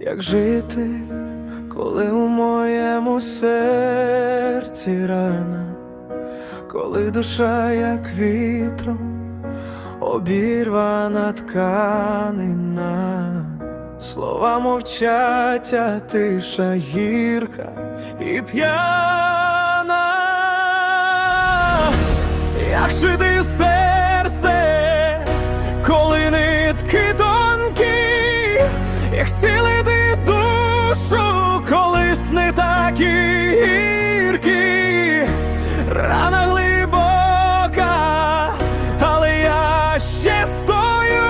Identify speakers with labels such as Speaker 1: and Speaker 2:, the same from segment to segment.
Speaker 1: як жити, коли у моєму серці рана, коли душа, як вітром, обірвана тканина, слова мовчать, а тиша гірка і п'яна, як жити такі гіркі, рана глибока, але я ще стою,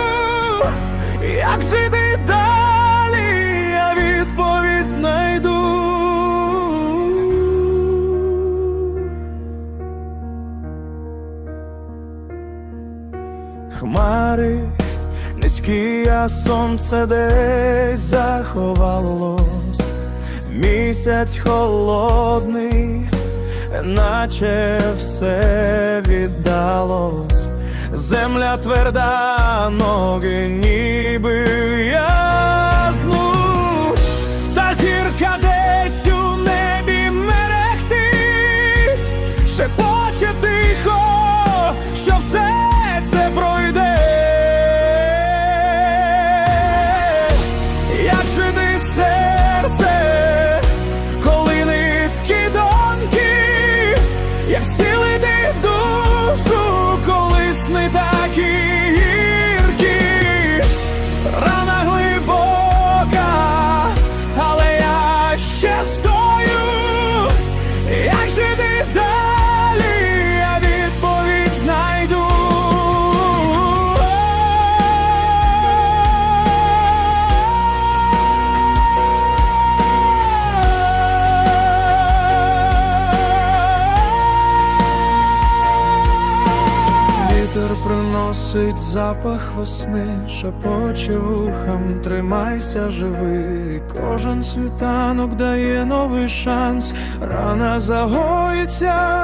Speaker 1: як жити далі, я відповідь знайду. Хмари низькі, а сонце десь заховалось, місяць холодний, наче все віддалось, земля тверда, ноги ніби яснуть, та зірка приносить запах весни, шепоче вухам, тримайся живий. Кожен світанок дає новий шанс, рана загоїться.